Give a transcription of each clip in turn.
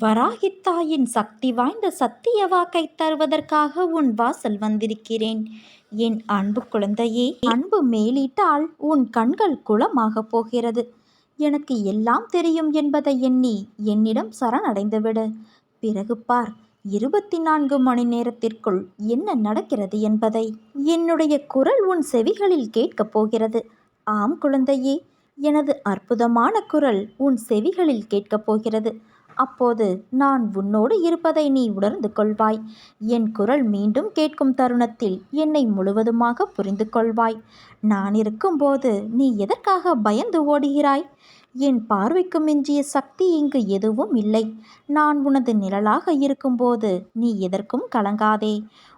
வராகித்தாயின் சக்தி வாய்ந்த சத்திய வாக்கை தருவதற்காக உன் வாசல் வந்திருக்கிறேன். என் அன்பு குழந்தையே அன்பு மேலிட்டால் உன் கண்கள் குளமாகப் போகிறது. எனக்கு எல்லாம் தெரியும் என்பதை எண்ணி என்னிடம் சரணடைந்துவிடு. பிறகு பார் இருபத்தி நான்கு மணி நேரத்திற்குள் என்ன நடக்கிறது என்பதை. என்னுடைய குரல் உன் செவிகளில் கேட்கப் போகிறது. ஆம் குழந்தையே எனது அற்புதமான குரல் உன் செவிகளில் கேட்கப் போகிறது. அப்போது நான் உன்னோடு இருப்பதை நீ உணர்ந்து கொள்வாய். என் குரல் மீண்டும் கேட்கும் தருணத்தில் என்னை முழுவதுமாக புரிந்து கொள்வாய். நான் இருக்கும்போது நீ எதற்காக பயந்து ஓடுகிறாய்? என் பார்வைக்கு மிஞ்சிய சக்தி இங்கு எதுவும் இல்லை. நான் உனது நிழலாக இருக்கும்போது நீ எதற்கும் கலங்காதே.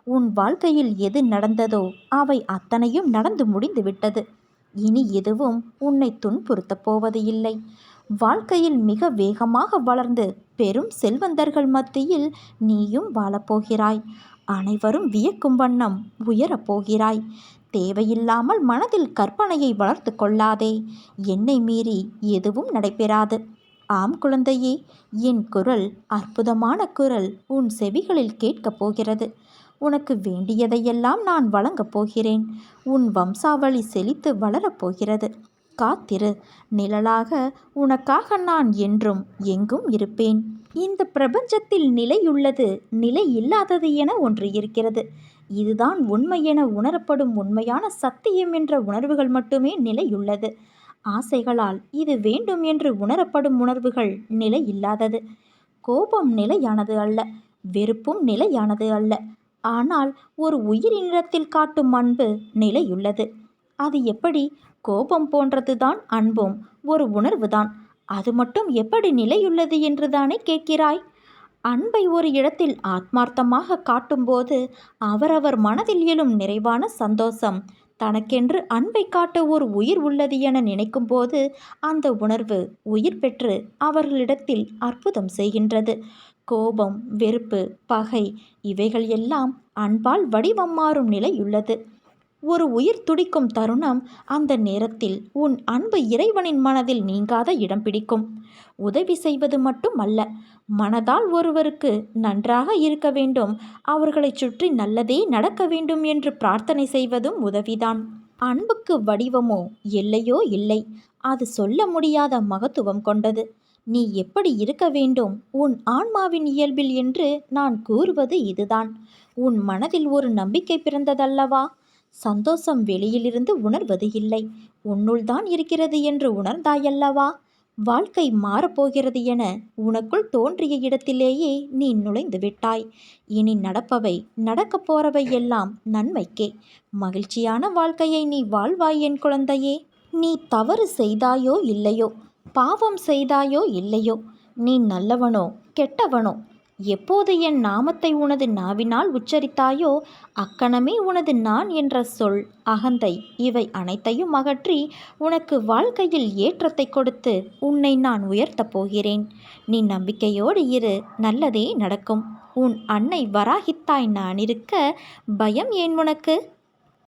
உன் வாழ்க்கையில் எது நடந்ததோ அவை அத்தனையும் நடந்து முடிந்துவிட்டது. இனி எதுவும் உன்னை துன்புறுத்தப் போவது இல்லை. வாழ்க்கையில் மிக வேகமாக வளர்ந்து பெரும் செல்வந்தர்கள் மத்தியில் நீயும் வாழப்போகிறாய். அனைவரும் வியக்கும் வண்ணம் உயரப் போகிறாய். தேவையில்லாமல் மனதில் கற்பனையை வளர்த்து கொள்ளாதே. என்னை மீறி எதுவும் நடைபெறாது. ஆம் குழந்தையே என் குரல் அற்புதமான குரல் உன் செவிகளில் கேட்கப் போகிறது. உனக்கு வேண்டியதையெல்லாம் நான் வழங்கப் போகிறேன். உன் வம்சாவளி செழித்து வளரப்போகிறது காத்திரு. நிழலாக உனக்காக நான் என்றும் எங்கும் இருப்பேன். இந்த பிரபஞ்சத்தில் நிலையுள்ளது நிலை இல்லாதது என ஒன்று இருக்கிறது. இதுதான் உண்மை என உணரப்படும் உண்மையான சத்தியம் என்ற உணர்வுகள் மட்டுமே நிலையுள்ளது. ஆசைகளால் இது வேண்டும் என்று உணரப்படும் உணர்வுகள் நிலை இல்லாதது. கோபம் நிலையானது அல்ல வெறுப்பும் நிலையானது அல்ல. ஆனால் ஒரு உயிரினிடத்தில் காட்டும் அன்பு நிலையுள்ளது. அது எப்படி? கோபம் போன்றதுதான் அன்பும் ஒரு உணர்வுதான். அது மட்டும் எப்படி நிலையுள்ளது என்று தானே கேட்கிறாய்? அன்பை ஒரு இடத்தில் ஆத்மார்த்தமாக காட்டும்போது அவரவர் மனதில் எழும் நிறைவான சந்தோஷம் தனக்கென்று அன்பை காட்ட ஒரு உயிர் உள்ளது என நினைக்கும்போது அந்த உணர்வு உயிர் பெற்று அவர்களிடத்தில் அற்புதம் செய்கின்றது. கோபம் வெறுப்பு பகை இவைகள் எல்லாம் அன்பால் வடிவம் மாறும் நிலையுள்ளது. ஒரு உயிர் துடிக்கும் தருணம் அந்த நேரத்தில் உன் அன்பு இறைவனின் மனதில் நீங்காத இடம் பிடிக்கும். உதவி செய்வது மட்டும் அல்ல மனதால் ஒருவருக்கு நன்றாக இருக்க வேண்டும் அவர்களைச் சுற்றி நல்லதே நடக்க வேண்டும் என்று பிரார்த்தனை செய்வதும் உதவிதான். அன்புக்கு வடிவமோ எல்லையோ இல்லை அது சொல்ல முடியாத மகத்துவம் கொண்டது. நீ எப்படி இருக்க வேண்டும் உன் ஆன்மாவின் இயல்பில் என்று நான் கூறுவது இதுதான். உன் மனதில் ஒரு நம்பிக்கை பிறந்ததல்லவா? சந்தோஷம் வெளியிலிருந்து உணர்வது இல்லை. உன்னுள் தான் இருக்கிறது என்று உணர்ந்தாயல்லவா? வாழ்க்கை மாறப்போகிறது என உனக்குள் தோன்றிய இடத்திலேயே நீ நுழைந்து விட்டாய். இனி நடப்பவை நடக்கப் போறவை எல்லாம் நன்மைக்கே. மகிழ்ச்சியான வாழ்க்கையை நீ வாழ்வாய் என் குழந்தையே. நீ தவறு செய்தாயோ இல்லையோ? பாவம் செய்தாயோ இல்லையோ? நீ நல்லவனோ கெட்டவனோ? எப்போது என் நாமத்தை உனது நாவினால் உச்சரித்தாயோ அக்கணமே உனது நான் என்ற சொல் அகந்தை. இவை அனைத்தையும் அகற்றி உனக்கு வாழ்க்கையில் ஏற்றத்தை கொடுத்து உன்னை நான் உயர்த்தப் போகிறேன். நீ நம்பிக்கையோடு இரு நல்லதே நடக்கும். உன் அன்னை வராகித்தாய் நான் இருக்க பயம் ஏன் உனக்கு?